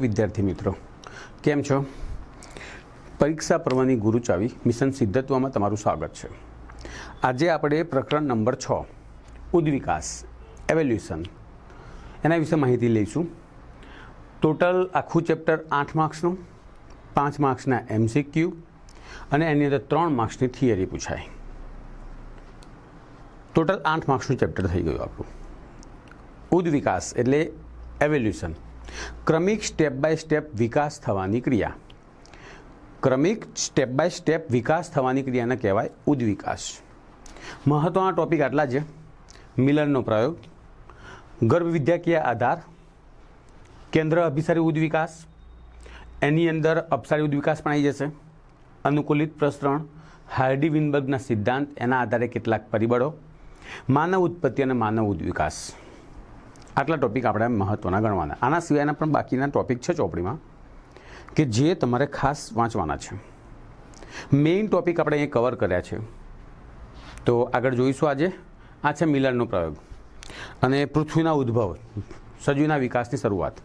વિદ્યાર્થી મિત્રો. કેમ છો? પરીક્ષા પર્વની ગુરુ ચાવી મિશન સિદ્ધત્વમાં તમારું સ્વાગત છે. આજે આપણે પ્રકરણ નંબર છ, ઉદ્વિકાસ એવેલ્યુશન એના વિશે માહિતી લઈશું. ટોટલ આખું ચેપ્ટર આઠ માર્ક્સનું પાંચ માર્ક્સના એમસીક્યુ અને એની અંદર ત્રણ માર્ક્સની થિયરી પૂછાય. ટોટલ આઠ માર્ક્સનું ચેપ્ટર થઈ ગયું આપણું. ઉદ્વિકાસ એટલે એવોલ્યુશન ક્રમિક સ્ટેપ બાય સ્ટેપ વિકાસ થવાની ક્રિયા. ક્રમિક સ્ટેપ બાય સ્ટેપ વિકાસ થવાની ક્રિયાને કહેવાય ઉદ્વિકાસ. મહત્ત્વના ટોપિક આટલા છે મિલનનો પ્રયોગ. ગર્ભવિદ્યાકીય આધાર. કેન્દ્ર અભિસારી ઉદ્વિકાસ. એની અંદર અપસારી ઉદ્વિકાસ પણ આવી જશે. અનુકૂલિત પ્રસરણ. હાર્ડી વિનબર્ગના સિદ્ધાંત એના આધારે કેટલાક પરિબળો. માનવ ઉત્પત્તિ અને માનવ ઉદ્વિકાસ. આટલા ટોપિક આપણે મહત્ત્વના ગણવાના. આના સિવાયના પણ બાકીના ટોપિક છે ચોપડીમાં કે જે તમારે ખાસ વાંચવાના છે. મેઇન ટોપિક આપણે અહીં કવર કર્યા છે. તો આગળ જોઈશું આજે. આ છે મિલનનો પ્રયોગ. અને પૃથ્વીના ઉદ્ભવ, સજીવના વિકાસની શરૂઆત.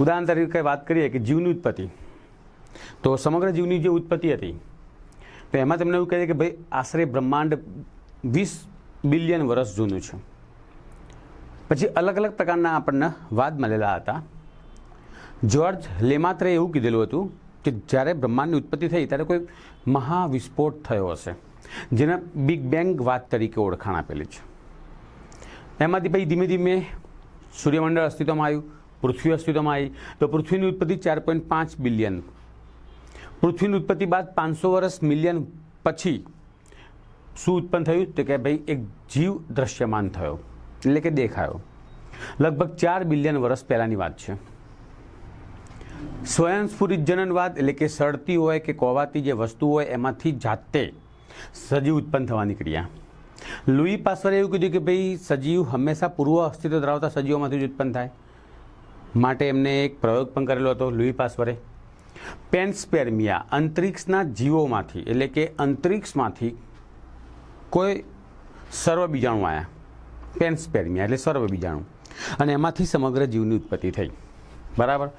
ઉદાહરણ તરીકે વાત કરીએ કે જીવની ઉત્પત્તિ. તો સમગ્ર જીવની જે ઉત્પત્તિ હતી, તો એમાં તમને એવું કહે કે ભાઈ આશરે બ્રહ્માંડ વીસ બિલિયન વર્ષ જૂનું છે. પછી અલગ અલગ પ્રકારના આપણને વાદ મળેલા હતા. જ્યોર્જ લેમાત્રે એવું કીધેલું હતું કે જ્યારે બ્રહ્માંડની ઉત્પત્તિ થઈ ત્યારે કોઈ મહાવિસ્ફોટ થયો હશે, જેને બિગ બેંગ વાદ તરીકે ઓળખાણ આપેલી છે. એમાંથી પછી ધીમે ધીમે સૂર્યમંડળ અસ્તિત્વમાં આવ્યું, પૃથ્વી અસ્તિત્વમાં આવી. તો પૃથ્વીની ઉત્પત્તિ ચાર પોઈન્ટ પાંચ બિલિયન. પૃથ્વીની ઉત્પત્તિ બાદ પાંચસો વર્ષ મિલિયન પછી શું ઉત્પન્ન થયું તો કે ભાઈ એક જીવ દ્રશ્યમાન થયો. એટલે કે દેખાયો. લગભગ ચાર બિલિયન વર્ષ પહેલાંની વાત છે. સ્વયંસ્ફુરિત જનનવાદ એટલે કે સડતી હોય કે કોવાતી જે વસ્તુ હોય એમાંથી જાતે સજીવ ઉત્પન્ન થવાની ક્રિયા. લુઈ પાસવરે એવું કીધું કે ભાઈ, સજીવ હંમેશા પૂર્વ અસ્તિત્વ ધરાવતા સજીવોમાંથી જ ઉત્પન્ન થાય. માટે એમને એક પ્રયોગ પણ કરેલો હતો લુઈ પાસવરે. પેન્સપેર્મિયા અંતરિક્ષના જીવોમાંથી એટલે કે અંતરિક્ષમાંથી કોઈ સર્વ બીજાણુ આવ્યા પેન્સપેર્મિયા એટલે સર્વ બીજાણુ. અને એમાંથી સમગ્ર જીવની ઉત્પત્તિ થઈ. બરાબર?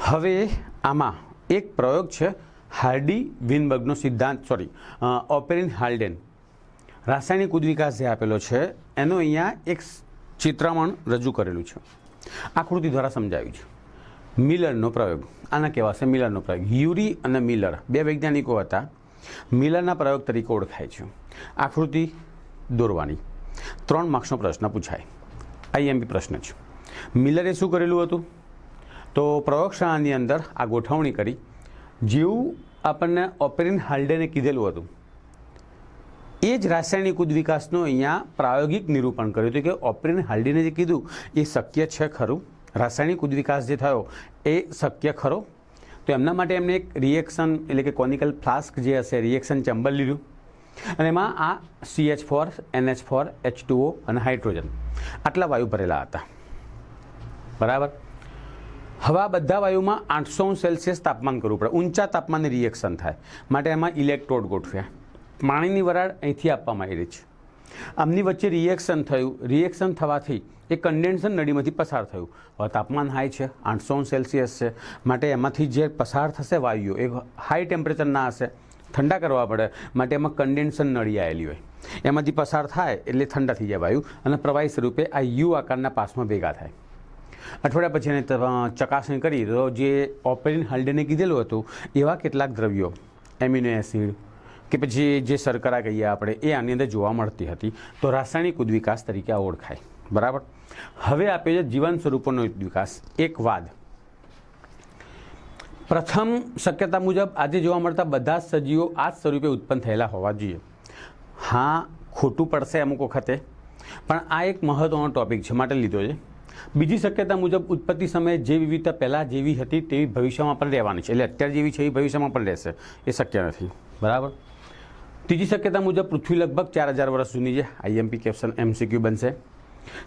હવે આમાં એક પ્રયોગ છે હાર્ડી વિનબર્ગનો સિદ્ધાંત સોરી ઓપેરિન હાલ્ડેન. રાસાયણિક ઉદ્વિકાસ જે આપેલો છે, એનો અહીંયા એક ચિત્રમણ રજૂ કરેલું છે. આકૃતિ દ્વારા સમજાવ્યું છે. મિલરનો પ્રયોગ. આના કહેવાશે મિલરનો પ્રયોગ. યુરી અને મિલર, બે વૈજ્ઞાનિકો હતા. મિલરના પ્રયોગ તરીકે ઓળખાય છે. આકૃતિ દોરવાની. ત્રણ માર્ક્સનો પ્રશ્ન પૂછાય. આઈએમપી પ્રશ્ન છે. મિલરે શું કરેલું હતું? તો પ્રયોગશાળાની અંદર આ ગોઠવણી કરી. જેવું આપણને ઓપેરિન હાલ્ડેને કીધેલું હતું. એ જ રાસાયણિક ઉદ્વિકાસનું અહીંયા પ્રાયોગિક નિરૂપણ કર્યું હતું કે ઓપેરિન હાલ્ડીને જે કીધું, એ શક્ય છે ખરું? રાસાયણિક ઉદ્વિકાસ જે થયો, એ શક્ય ખરો? તો એમના માટે એમને એક રિએક્શન એટલે કે કોનિકલ ફ્લાસ્ક જે હશે રિએક્શન ચેમ્બર લીધું. અને એમાં આ CH four NH four H two O અને હાઇડ્રોજન આટલા વાયુ ભરેલા હતા. બરાબર? હવા બધા વાયુમાં આઠસો સેલ્સિયસ તાપમાન કરવું પડે. ઊંચા તાપમાને રિએક્શન થાય. માટે એમાં ઇલેક્ટ્રોડ ગોઠવ્યા. પાણીની વરાળ અહીંથી આપવામાં આવી છે. આમની વચ્ચે રિએક્શન થયું. રિએક્શન થવાથી એ કન્ડેન્સન નળીમાંથી પસાર થયું. હવે તાપમાન હાઈ છે. આઠસો સેલ્સિયસ છે. માટે એમાંથી જે પસાર થશે વાયુઓ, એ હાઈ ટેમ્પરેચરના હશે. ઠંડા કરવા પડે. માટે એમાં કન્ડેન્સન નળી આવેલી હોય. એમાંથી પસાર થાય એટલે ઠંડા થઈ જાય વાયુ અને પ્રવાહી સ્વરૂપે આ યુ આકારના પાસમાં ભેગા થાય. અઠવાડિયા પછી એને ચકાસણી કરી તો જે ઓપેરિન હાલ્ડેને કીધેલું હતું, એવા કેટલાક દ્રવ્યો, એમિનો એસિડ કે પછી જે શર્કરા કહીએ આપણે, એ આની અંદર જોવા મળતી હતી તો રાસાયણિક ઉદ્વિકાસ તરીકે ઓળખાય. બરાબર? હવે આપ્યો છે જીવન સ્વરૂપોનો ઉદ્વિકાસ, એક વાદ. પ્રથમ શક્યતા મુજબ આજે જોવા મળતા બધા જ સજીવો આ જ સ્વરૂપે ઉત્પન્ન થયેલા હોવા જોઈએ. હા, ખોટું પડશે અમુક વખતે, પણ આ એક મહત્ત્વનો ટોપિક છે, માટે લીધો છે. બીજી શક્યતા મુજબ ઉત્પત્તિ સમયે જે વિવિધતા પહેલાં જેવી હતી તેવી ભવિષ્યમાં પણ રહેવાની છે. એટલે અત્યારે જેવી છે એ ભવિષ્યમાં પણ રહેશે. એ શક્ય નથી. બરાબર? ત્રીજી શક્યતા મુજબ પૃથ્વી લગભગ ચાર હજાર વર્ષ જૂની છે. આઈએમપી કેપ્શન એમસીક્યુ બનશે.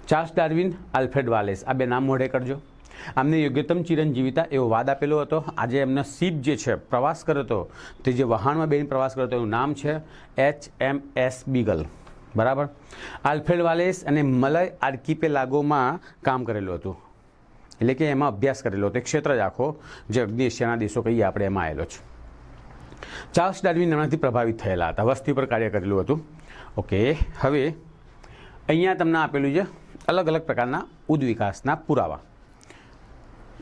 Charles Darwin, Alfred Wallace. આ બે નામ મોઢે કરજો. આમને યોગ્યતમ ચિરંજીવિતા એવો વાદ આપેલો હતો. આજે એમનો સીપ જે છે, પ્રવાસ કર્યો હતો, તે જે વહાણમાં બેન પ્રવાસ કર્યો હતો, એનું નામ છે એચ એમ એસ બીગલ. બરાબર? આલ્ફ્રેડ વાલેસ અને મલય આર્કિપેલાગોમાં કામ કરેલું હતું. એટલે કે એમાં અભ્યાસ કરેલો હતો. એક ક્ષેત્ર જ આખો જે અગ્નિ એશિયાના દેશો કહીએ આપણે, એમાં આવેલો છે. ચાર્લ્સ ડાર્વિન એમનાથી પ્રભાવિત થયેલા હતા. વસ્તી પર કાર્ય કરેલું હતું. ઓકે, હવે અહીંયા તમને આપેલું છે અલગ અલગ પ્રકારના ઉદ્વિકાસના પુરાવા.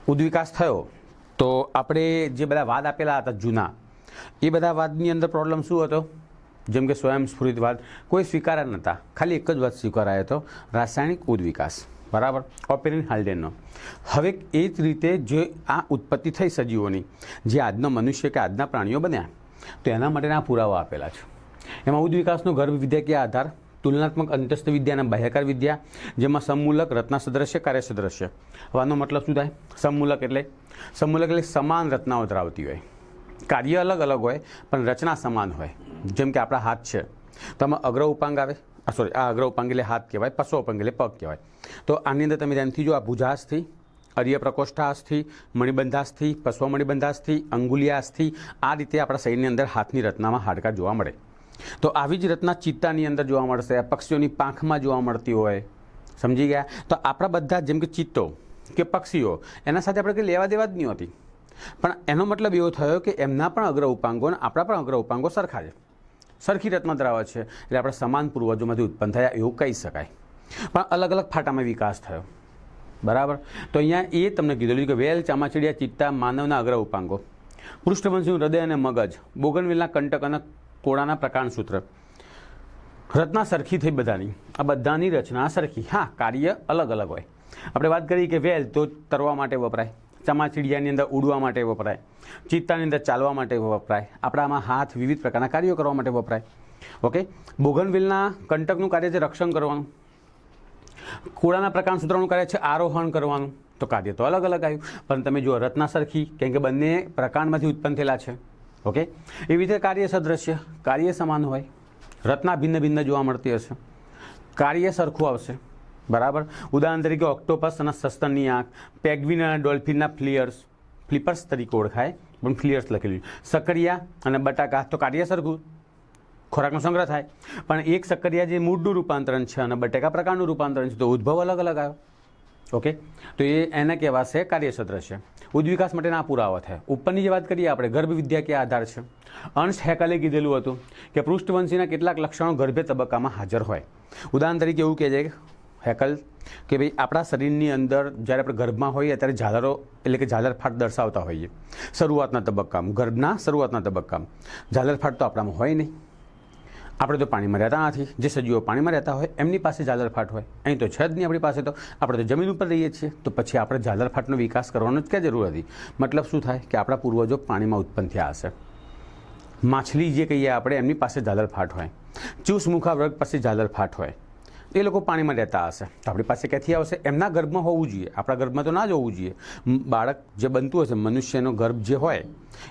ઉદ્વિકાસ થયો, તો આપણે જે બધા વાદ આપેલા હતા જૂના, એ બધા વાદની અંદર પ્રોબ્લેમ શું હતો? જેમ કે સ્વયંસ્ફુરિતવાદ કોઈ સ્વીકાર્યા નહોતા ખાલી એક જ વાત સ્વીકારાયો હતો, રાસાયણિક ઉદ્વિકાસ. બરાબર? ઓપેરિન હાલ્ડેનનો. હવે એ જ રીતે જે આ ઉત્પત્તિ થઈ સજીવોની, જે આજનો મનુષ્ય કે આજના પ્રાણીઓ બન્યા, તો એના માટેના પુરાવા આપેલા છે. એમાં ઉદ્વિકાસનો ગર્ભ વિદ્યાકીય આધાર તુલનાત્મક અંતસ્થ વિદ્યા અને બાહ્યકાર વિદ્યા, જેમાં સમમૂલક કાર્ય હવે આનો મતલબ શું થાય? સમમૂલક એટલે સમમૂલક એટલે સમાન રચનાઓ ધરાવતી હોય. કાર્ય અલગ અલગ હોય, પણ રચના સમાન હોય. જેમ કે આપણા હાથ છે, તો આમાં અગ્ર ઉપાંગ આવે. સોરી આ અગ્ર ઉપાંગ એટલે હાથ કહેવાય, પશુ ઉપાંગ એટલે પગ કહેવાય. તો આની અંદર તમે ધ્યાનથી જો આ ભુજાસ્થિ, અર્ય પ્રકોષ્ઠાસ્થિ, મણિબંધાસ્થિ પશ્વ મણિબંધાસ્થિ, અંગુલિયાસ્થિ, આ રીતે આપણા શરીરની અંદર હાથની રચનામાં હાડકા જોવા મળે. તો આવી જ રચના ચિત્તાની અંદર જોવા મળશે પક્ષીઓની પાંખમાં જોવા મળતી હોય. સમજી ગયા? તો આપણા બધા જેમ કે ચિત્તો કે પક્ષીઓ, એના સાથે આપણે કંઈ લેવા દેવા જ નહીં હોતી. પણ એનો મતલબ એવો થયો કે એમના પણ અગ્ર ઉપાંગો અને આપણા પણ અગ્ર ઉપાંગો સરખા છે. સરખી રત્ન ધરાવે છે. એટલે આપણે સમાન પૂર્વજોમાંથી ઉત્પન્ન થયા એવું કહી શકાય. પણ અલગ અલગ ફાટામાં વિકાસ થયો. બરાબર? તો અહીંયા એ તમને કીધેલું કે વેલ ચામાચીડિયા ચિત્તા માનવના અગ્ર ઉપાંગો. પૃષ્ઠવંશનું હૃદય અને મગજ બોગનવેલના કંટક અને કોળાના પ્રકાંડસૂત્ર રચના સરખી થઈ બધાની. આ બધાની રચના સરખી. હા, કાર્ય અલગ અલગ હોય. આપણે વાત કરીએ કે વેલ, તો તરવા માટે વપરાય. ચમાચીડિયાની અંદર ઉડવા માટે વપરાય. ચિત્તાની અંદર ચાલવા માટે વપરાય. આપણામાં હાથ વિવિધ પ્રકારના કાર્યો કરવા માટે વપરાય. ઓકે? બોગનવિલના કંટકનું કાર્ય છે રક્ષણ કરવાનું. કોળાના પ્રકાંડ સૂત્રનું કાર્ય છે આરોહણ કરવાનું. તો કાર્ય તો અલગ અલગ આવ્યું. પણ તમે જુઓ, રત્ના સરખી, કેમ કે બંને પ્રકાંડમાંથી ઉત્પન્ન થયેલા છે. ઓકે? એવી રીતે કાર્ય સદ્રશ્ય, કાર્ય સમાન હોય, રત્ના ભિન્ન ભિન્ન જોવા મળતી હશે. કાર્ય સરખું આવશે, બરાબર? ઉદાહરણ તરીકે ઓક્ટોપસ અને સસ્તનની આંખ, પેગ્વિન અને ડોલ્ફિનના ફ્લિયર્સ, ફ્લિપર્સ તરીકે ઓળખાય, પણ ફ્લિયર્સ લખેલું સકરિયા અને બટાકા, તો કાર્ય સરખું, ખોરાકનો સંગ્રહ થાય. પણ એક સક્કરિયા જે મૂળનું રૂપાંતરણ છે અને બટેકા પ્રકારનું રૂપાંતરણ છે, તો ઉદ્ભવ અલગ અલગ આવ્યો. ઓકે? તો એ એને કહેવાશે કાર્યક્ષેત્ર છે. ઉદ્વિકાસ માટેના પુરાવા થાય ઉપરની જે વાત કરીએ આપણે ગર્ભ વિદ્યા કે આધાર છે. અંશ હેકલે કીધેલું હતું કે પૃષ્ઠવંશીના કેટલાક લક્ષણો ગર્ભે તબક્કામાં હાજર હોય. ઉદાહરણ તરીકે એવું કહે છે હેકલ કે ભાઈ, આપણા શરીરની અંદર જ્યારે આપણે ગર્ભમાં હોઈએ ત્યારે ઝાલરો, એટલે કે ઝાલરફાટ દર્શાવતા હોઈએ. શરૂઆતના તબક્કામાં, ગર્ભના શરૂઆતના તબક્કામાં. ઝાલરફાટ તો આપણામાં હોય નહીં. આપણે તો પાણીમાં રહેતા નથી. જે સજીવો પાણીમાં રહેતા હોય, એમની પાસે ઝાલરફાટ હોય. અહીં તો છે જ નહીં આપણી પાસે તો. આપણે તો જમીન ઉપર રહીએ છીએ. તો પછી આપણે ઝાલરફાટનો વિકાસ કરવાનો જ ક્યાં જરૂર હતી? મતલબ શું થાય? કે આપણા પૂર્વજો પાણીમાં ઉત્પન્ન થયા હશે. માછલી જે કહીએ આપણે, એમની પાસે ઝાલરફાટ હોય. ચૂસમુખા વર્ગ પાસે ઝાલરફાટ હોય. એ લોકો પાણીમાં રહેતા હશે. તો આપણી પાસે ક્યાંથી આવશે? એમના ગર્ભમાં હોવું જોઈએ. આપણા ગર્ભમાં તો ના જ હોવું જોઈએ. બાળક જે બનતું હશે, મનુષ્યનો ગર્ભ જે હોય,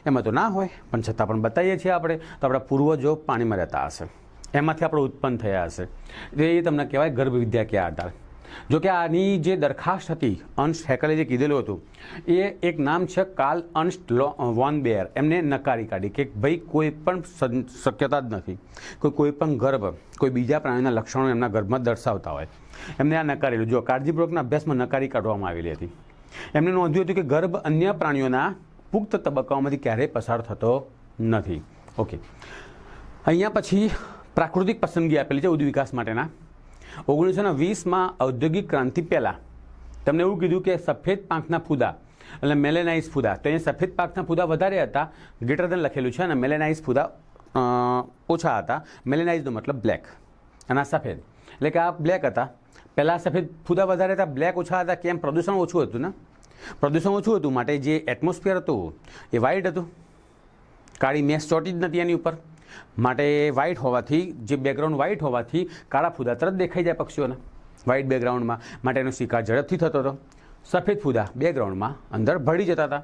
એમાં તો ના હોય. પણ છતાં પણ બતાવીએ છીએ આપણે, તો આપણા પૂર્વજો પાણીમાં રહેતા હશે. એમાંથી આપણે ઉત્પન્ન થયા હશે. એ તમને કહેવાય ગર્ભ વિદ્યા કે આધાર. જો કે આની જે દરખાસ્ત હતી, અંશ હેકલે જે કીધેલું હતું, એ એક નામ છે કાલ અંશ વોન બેર એમને નકારી કાઢી કે ભાઈ કોઈ પણ શક્યતા જ નથી. કોઈ કોઈ પણ ગર્ભ, કોઈ બીજા પ્રાણીના લક્ષણો એમના ગર્ભમાં દર્શાવતા હોય. એમને આ નકારેલું જો કાળજીપૂર્વકના અભ્યાસમાં નકારી કાઢવામાં આવેલી હતી. એમને નોંધ્યું હતું કે ગર્ભ અન્ય પ્રાણીઓના પુખ્ત તબક્કાઓમાંથી ક્યારેય પસાર થતો નથી. ઓકે. અહીંયા પછી પ્રાકૃતિક પસંદગી આપેલી છે ઉદ્વિકાસ માટેના. ઓગણીસો ને વીસમાં ઔદ્યોગિક ક્રાંતિ પહેલાં. તમને એવું કીધું કે સફેદ પાંખના ફૂદા એટલે મેલેનાઇઝ ફૂદા. તો અહીંયા સફેદ પાંખના ફૂદા વધારે હતા, ગ્રેટર દેન લખેલું છે અને મેલેનાઇઝ ફૂદા ઓછા હતા. મેલેનાઇઝનો મતલબ બ્લેક અને આ સફેદ. એટલે કે આ બ્લેક હતા. પહેલાં સફેદ ફૂદા વધારે હતા, બ્લેક ઓછા હતા. કેમ? પ્રદૂષણ ઓછું હતું ને? પ્રદૂષણ ઓછું હતું માટે જે એટમોસ્ફિયર હતું, એ વાઇટ હતું. કાળી મેસ ચોટી જ નથી એની ઉપર. માટે વ્હાઇટ હોવાથી, જે બેકગ્રાઉન્ડ વ્હાઇટ હોવાથી કાળા ફૂદા તરત દેખાઈ જાય પક્ષીઓને. વ્હાઇટ બેકગ્રાઉન્ડમાં માટે એનો શિકાર ઝડપથી થતો હતો. સફેદ ફૂદા બેકગ્રાઉન્ડમાં અંદર ભળી જતા હતા.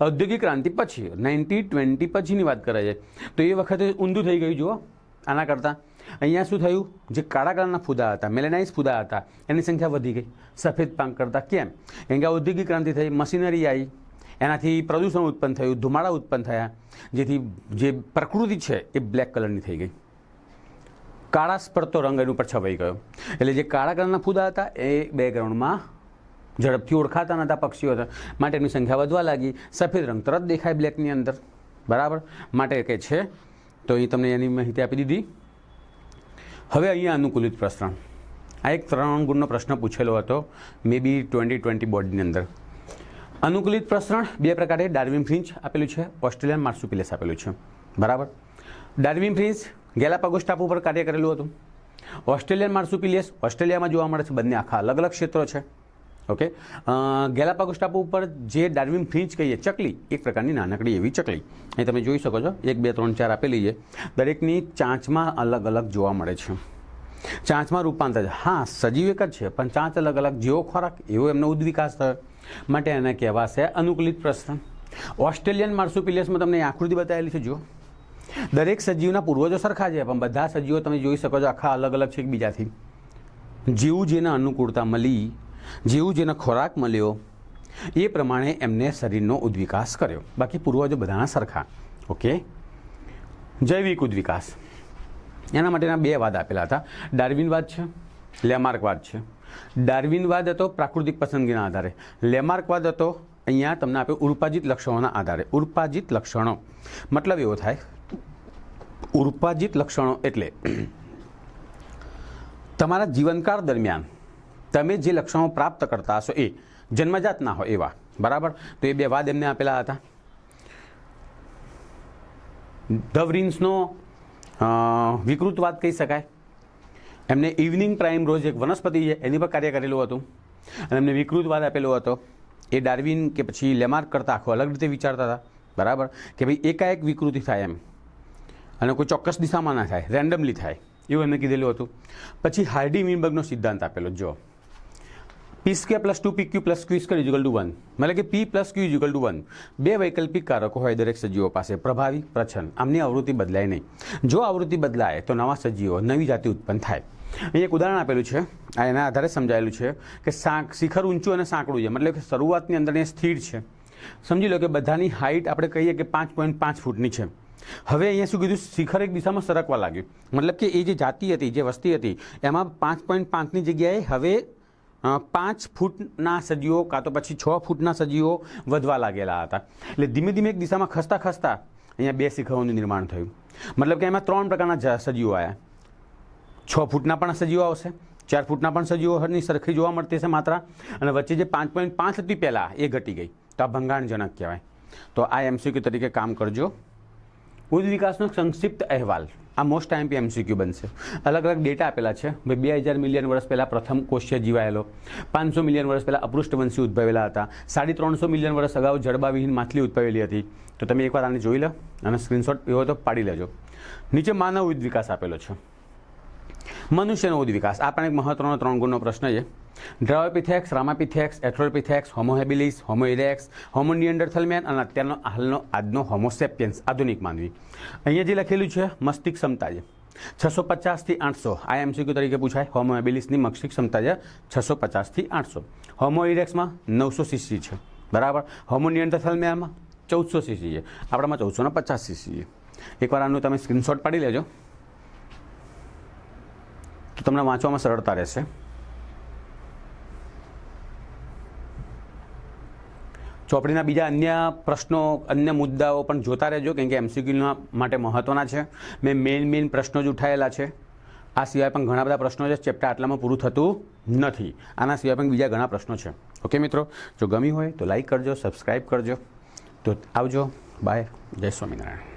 ઔદ્યોગિક ક્રાંતિ પછી નાઇન્ટી ટ્વેન્ટી પછીની વાત કરે છે. તો એ વખતે ઊંધું થઈ ગયું, જુઓ. આના કરતાં અહીંયા શું થયું? જે કાળા કલરના ફૂદા હતા મેલેનાઇઝ ફૂદા હતા, એની સંખ્યા વધી ગઈ. સફેદ પાંખ કરતાં કેમ? કેમ કે ઔદ્યોગિક ક્રાંતિ થઈ, મશીનરી આવી. એનાથી પ્રદૂષણ ઉત્પન્ન થયું, ધુમાડા ઉત્પન્ન થયા, જેથી જે પ્રકૃતિ છે એ બ્લેક કલરની થઈ ગઈ. કાળા સ્પર્તો રંગ એની ઉપર છવાઈ ગયો. એટલે જે કાળા કલરના ફૂદા હતા, એ બેકગ્રાઉન્ડમાં ઝડપથી ઓળખાતા નહોતા પક્ષીઓ હતા. માટે એની સંખ્યા વધવા લાગી. સફેદ રંગ તરત દેખાય બ્લેકની અંદર. બરાબર? માટે કે છે, તો અહીં તમને એની માહિતી આપી દીધી. હવે અહીંયા અનુકૂલિત પ્રશ્ન આ એક ત્રણ ગુણનો પ્રશ્ન પૂછેલો હતો. મે બી ટ્વેન્ટી ટ્વેન્ટી બોર્ડની અંદર. અનુકૂલિત પ્રસરણ બે પ્રકારે ડાર્વિન ફ્રિન્ચ આપેલું છે, ઓસ્ટ્રેલિયન માર્સુપિલેસ આપેલું છે. બરાબર? ડાર્વિન ફ્રિન્ચ ગેલાપાગોસ ટાપુ પર કાર્ય કરેલું હતું. ઓસ્ટ્રેલિયન માર્સુપિલિયસ ઓસ્ટ્રેલિયામાં જોવા મળે છે, બંને આખા અલગ અલગ ક્ષેત્રો છે. ઓકે? ગેલાપાગોસ ટાપુ ઉપર જે ડાર્વિન ફ્રિન્ચ કહીએ, ચકલી, એક પ્રકારની નાનકડી એવી ચકલી. અહીં તમે જોઈ શકો છો, એક, બે, ત્રણ, ચાર આપેલી છે. દરેકની ચાંચમાં અલગ અલગ જોવા મળે છે. ચાંચમાં રૂપાંતર. હા, સજીવ એક જ છે, પણ ચાંચ અલગ અલગ જેવો ખોરાક, એવો એમનો ઉદ્વિકાસ થયો. માટે એને કહેવાશે અનુકૂલિત પ્રશ્ન. ઓસ્ટ્રેલિયન માર્સુપિલિયસમાં તમને આકૃતિ બતાવેલી છે જો દરેક સજીવના પૂર્વજો સરખા છે, પણ બધા સજીવો તમે જોઈ શકો છો આખા અલગ અલગ છે એકબીજાથી. જેવું જેને અનુકૂળતા મળી, જેવું જેને ખોરાક મળ્યો, એ પ્રમાણે એમને શરીરનો ઉદ્વિકાસ કર્યો. બાકી પૂર્વજો બધાના સરખા. ઓકે? જૈવિક ઉદ્વિકાસ. એના માટેના બે વાદ આપેલા હતા. ડાર્વિનવાદ છે લેમાર્કવાદ છે. ડાર્વિનવાદ હતો પ્રાકૃતિક પસંદગીના આધારે. લેમાર્કવાદ હતો, અહીંયા તમને આપ્યો ઉર્પાજિત લક્ષણોના આધારે. ઉર્પાજિત લક્ષણો. મતલબ એવો થાય, ઉર્પાજિત લક્ષણો એટલે તમારા જીવનકાળ દરમિયાન તમે જે લક્ષણો પ્રાપ્ત કરતા હશો એ જન્મજાત ના હોય એવા. બરાબર? તો એ બે વાદ એમને આપેલા હતા. ધવરીન્સનો વિકૃતવાદ કહી શકાય. એમને ઇવનિંગ પ્રાઇમ રોજ એક વનસ્પતિ છે, એની પર કાર્ય કરેલું હતું. અને એમને વિકૃતવાદ આપેલો હતો. એ ડાર્વિન કે પછી લેમાર્ક કરતાં આખો અલગ રીતે વિચારતા હતા. બરાબર? કે ભાઈ એકાએક વિકૃતિ થાય એમ. અને કોઈ ચોક્કસ દિશામાં ના થાય રેન્ડમલી થાય. એવું એમને કીધેલું હતું. પછી હાર્ડી મીનબર્ગનો સિદ્ધાંત આપેલો જો P square plus two P Q plus Q square is equal to one મતલબ કે P plus Q is equal to one બે વૈકલ્પિક કારકો હોય દરેક સજીવો પાસે, પ્રભાવી પ્રછન આમની આવૃત્તિ બદલાય નહીં. જો આવૃત્તિ બદલાય, તો નવા સજીવો, નવી જાતિ ઉત્પન્ન થાય. અહીં એક ઉદાહરણ આપેલું છે, આ એના આધારે સમજાયેલું છે કે સાંક, શિખર ઊંચું અને સાંકડું છે મતલબ કે શરૂઆતની અંદર એ સ્થિર છે. સમજી લો કે બધાની હાઇટ આપણે કહીએ કે પાંચ પોઈન્ટ પાંચ ફૂટની છે. હવે અહીંયા શું કીધું? શિખર એક દિશામાં સરકવા લાગ્યું. મતલબ કે એ જે જાતિ હતી, જે વસ્તી હતી, એમાં પાંચ પોઈન્ટ પાંચની જગ્યાએ હવે પાંચ ફૂટના સજીવો કાં તો પછી છ ફૂટના સજીવો વધવા લાગેલા હતા. એટલે ધીમે ધીમે એક દિશામાં ખસતા ખસતા અહીંયા બે શિખરોનું નિર્માણ થયું. મતલબ કે એમાં ત્રણ પ્રકારના સજીવો આવ્યા છ ફૂટના પણ સજીવો આવશે. ચાર ફૂટના પણ સજીવોની સરખી જોવા મળતી હશે માત્રા. અને વચ્ચે જે પાંચ પોઈન્ટ પાંચ હતી પહેલાં, એ ઘટી ગઈ. તો આ ભંગાણજનક કહેવાય. તો આ એમસીક્યુ તરીકે કામ કરજો. ઉદ વિકાસનો સંક્ષિપ્ત અહેવાલ. આ મોસ્ટ આઈએમપી એમસીક્યુ બનશે. અલગ અલગ ડેટા આપેલા છે. ભાઈ, બે હજાર મિલિયન વર્ષ પહેલાં પ્રથમ કોષ્ય જીવાયેલો. પાંચસો મિલિયન વર્ષ પહેલાં અપૃષ્ઠવંશી ઉદ્ભવેલા હતા. સાડી ત્રણસો મિલિયન વર્ષ અગાઉ જડબાવિહીન માછલી ઉદ્ભવેલી હતી. તો તમે એકવાર આને જોઈ લો અને સ્ક્રીનશોટ એવો તો પાડી લેજો. નીચે માનવ ઉદ્ધ વિકાસ આપેલો છે. મનુષ્યનો ઉદ વિકાસ. આ પણ એક મહત્વનો ત્રણ ગુણનો પ્રશ્ન છે. ડ્રાયોપિથેક્સ રામાપિથેક્સ એથ્રોપિથેક્સ હોમો હેબિલિસ હોમો ઇરેક્સ હોમો નિયન્ડરથલમેન અને અત્યારનો હાલનો આજનો હોમોસેપિયન્સ આધુનિક માનવી. અહીંયા જે લખેલું છે, મસ્તિષ્ક ક્ષમતા છે. છસો પચાસથી આઠસો. આ એમસીક્યુ તરીકે પૂછાય. હોમો હેબિલિસની મસ્તિષ્ક ક્ષમતા છે છસો પચાસથી આઠસો. હોમો ઇરેક્સમાં નવસો સીસી છે. બરાબર? હોમો નિયન્ડરથલમેનમાં ચૌદસો સીસી છે. આપણામાં ચૌદસો ને પચાસ સીસી છે. એકવાર આનું તમે સ્ક્રીનશોટ પાડી લેજો. તો તમને વાંચવામાં સરળતા રહેશે. ચોપડીના બીજા અન્ય પ્રશ્નો, અન્ય મુદ્દાઓ પણ જોતા રહેજો, કેમ કે એમસીક્યુના માટે મહત્ત્વના છે. મેં મેઇન મેઇન પ્રશ્નો જ ઉઠાયેલા છે. આ સિવાય પણ ઘણા બધા પ્રશ્નો છે ચેપ્ટર આટલામાં પૂરું થતું નથી. આના સિવાય પણ બીજા ઘણા પ્રશ્નો છે. ઓકે મિત્રો? જો ગમી હોય તો લાઈક કરજો સબસ્ક્રાઈબ કરજો. તો આવજો. બાય જય સ્વામિનારાયણ.